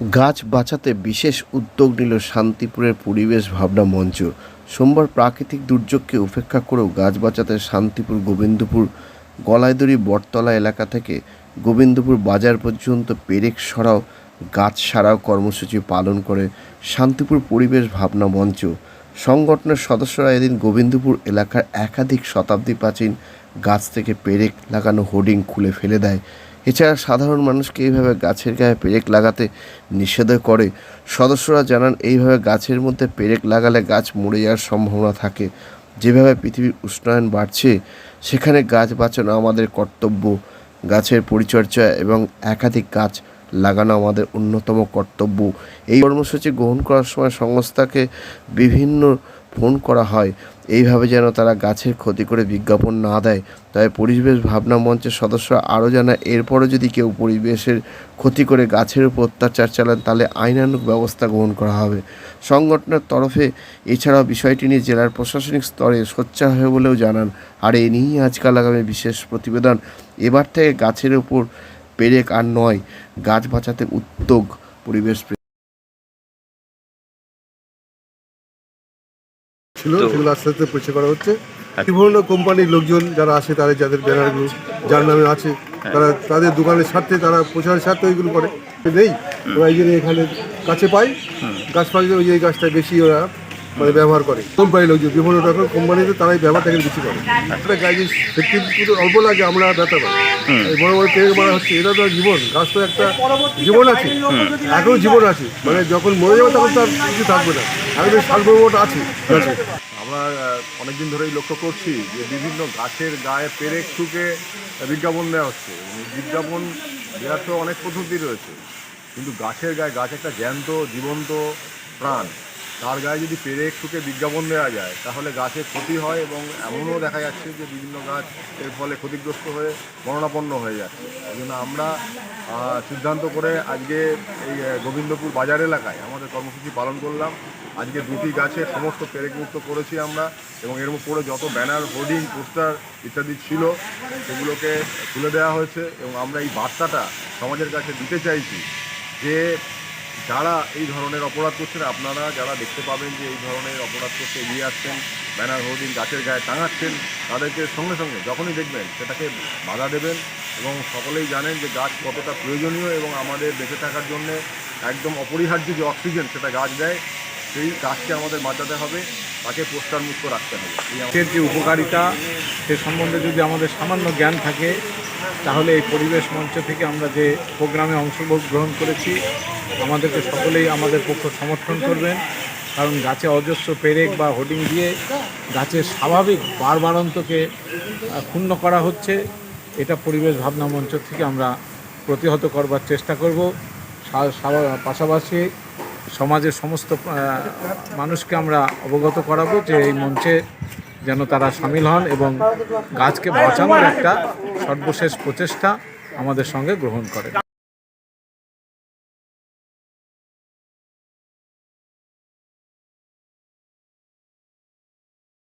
গাছ বাঁচাতে বিশেষ উদ্যোগ নিল শান্তিপুরের পরিবেশ ভাবনা মঞ্চ। সোমবার প্রাকৃতিক দুর্যোগকে উপেক্ষা করেও গাছ বাঁচাতে শান্তিপুর গোবিন্দপুর গলায়দড়ি বটতলা এলাকা থেকে গোবিন্দপুর বাজার পর্যন্ত পেরেক সরাও গাছ সারাও কর্মসূচি পালন করে শান্তিপুর পরিবেশ ভাবনা মঞ্চ। সংগঠনের সদস্যরা এদিন গোবিন্দপুর এলাকার একাধিক শতাব্দী প্রাচীন গাছ থেকে পেরেক লাগানো হোর্ডিং খুলে ফেলে দেয়। এছাড়া সাধারণ মানুষকে এইভাবে গাছের গায়ে পেরেক লাগাতে নিষেধ করে। সদস্যরা জানান, এইভাবে গাছের মধ্যে পেরেক লাগালে গাছ মরে যাওয়ার সম্ভাবনা থাকে। যেভাবে পৃথিবীর উষ্ণায়ন বাড়ছে, সেখানে গাছ বাঁচানো আমাদের কর্তব্য। গাছের পরিচর্যা এবং একাধিক গাছ লাগানো আমাদের অন্যতম কর্তব্য। এই কর্মসূচি গ্রহণ করার সময় সংস্থাকে বিভিন্ন ফোন করা হয়। এইভাবে যেন তারা গাছের ক্ষতি করে বিজ্ঞাপন না দেয়। তাই পরিবেশ ভাবনা মঞ্চের সদস্যরা আরও জানায়, এরপরও যদি কেউ পরিবেশের ক্ষতি করে গাছের উপর অত্যাচার চালান, তাহলে আইনানুক ব্যবস্থা গ্রহণ করা হবে। সংগঠনের তরফে এছাড়াও বিষয়টি নিয়ে জেলার প্রশাসনিক স্তরে সোচ্চার হয়ে বলেও জানান। আর এ নিয়েই আজকাল আগামী বিশেষ প্রতিবেদন। এবার থেকে গাছের উপর পেরেক আর নয়, গাছ বাঁচাতে উদ্যোগ পরিবেশ ছিল সেগুলো আস্তে আস্তে পরিষ্কার করা হচ্ছে। বিভিন্ন কোম্পানির লোকজন যারা আসে তাদের যাদের ব্যানারগুলো যার নামে আছে তারা তাদের দোকানের স্বার্থে তারা প্রচারের স্বার্থে ওইগুলো করে। নেই। ওরা এই জন্য এখানে কাছে পাই গাছ পাই ওই গাছটা বেশি ওরা মানে ব্যবহার করে। কোম্পানির লোকজন বিভিন্ন রকম কোম্পানিতে তারাই ব্যবহারটা এখানে বেশি করে। একটা গাছ সেফটি অল্প লাগে আমরা ব্যথা পাই। এই বড় বড় পেয়ে মারা হচ্ছে এটা তো আর জীবন। গাছ তো একটা জীবন আছে। এখনও জীবন আছে। মানে যখন মরে যাবে তখন তো আর কিছু থাকবে না। এখন সার্বভৌমটা আছে। আমরা অনেকদিন ধরেই লক্ষ্য করছি যে বিভিন্ন গাছের গায়ে পেরেক ঠুকে বিজ্ঞাপন দেওয়া হচ্ছে। বিজ্ঞাপন দেওয়ার তো অনেক পদ্ধতি রয়েছে। কিন্তু গাছের গায়ে গাছ একটা জ্যান্ত জীবন্ত প্রাণ। তার গায়ে যদি পেরেক ঠুকে বিজ্ঞাপন দেওয়া যায়, তাহলে গাছের ক্ষতি হয় এবং এমনও দেখা যাচ্ছে যে বিভিন্ন গাছ এর ফলে ক্ষতিগ্রস্ত হয়ে মরণাপন্ন হয়ে যাচ্ছে। এই জন্য আমরা সিদ্ধান্ত করে আজকে এই গোবিন্দপুর বাজার এলাকায় আমাদের কর্মসূচি পালন করলাম। আজকে দুটি গাছের সমস্ত পেরেকমুক্ত করেছি আমরা এবং এর উপরে যত ব্যানার, হোর্ডিং, পোস্টার ইত্যাদি ছিল, সেগুলোকে তুলে দেওয়া হয়েছে এবং আমরা এই বার্তাটা সমাজের কাছে দিতে চাইছি যে যারা এই ধরনের অপরাধ করছেন, আপনারা যারা দেখতে পাবেন যে এই ধরনের অপরাধ করতে এগিয়ে আসছেন, ব্যানার হোর্ডিং গাছের গায়ে টাঙাচ্ছেন, তাদেরকে সঙ্গে সঙ্গে যখনই দেখবেন সেটাকে বাধা দেবেন এবং সকলেই জানেন যে গাছ কতটা প্রয়োজনীয় এবং আমাদের বেঁচে থাকার জন্য একদম অপরিহার্য যে অক্সিজেন সেটা গাছ দেয় সেই গাছকে আমাদের বাঁচাতে হবে, তাকে পোস্টার মুক্ত রাখতে হবে। গাছের যে উপকারিতা, সে সম্বন্ধে যদি আমাদের সামান্য জ্ঞান থাকে, তাহলে এই পরিবেশ মঞ্চ থেকে আমরা যে প্রোগ্রামে অংশগ্রহণ করেছি, আমাদেরকে সকলেই আমাদের পক্ষ সমর্থন করবেন। কারণ গাছে অজস্র পেরেক বা হোর্ডিং দিয়ে গাছের স্বাভাবিক বারবারন্তকে ক্ষুণ্ণ করা হচ্ছে। এটা পরিবেশ ভাবনা মঞ্চ থেকে আমরা প্রতিহত করবার চেষ্টা করব। পাশাপাশি সমাজের সমস্ত মানুষকে আমরা অবগত করাবো যে এই মঞ্চে যেন তারা সামিল হন এবং গাছকে বাঁচানোর একটা সর্বশেষ প্রচেষ্টা আমাদের সঙ্গে গ্রহণ করে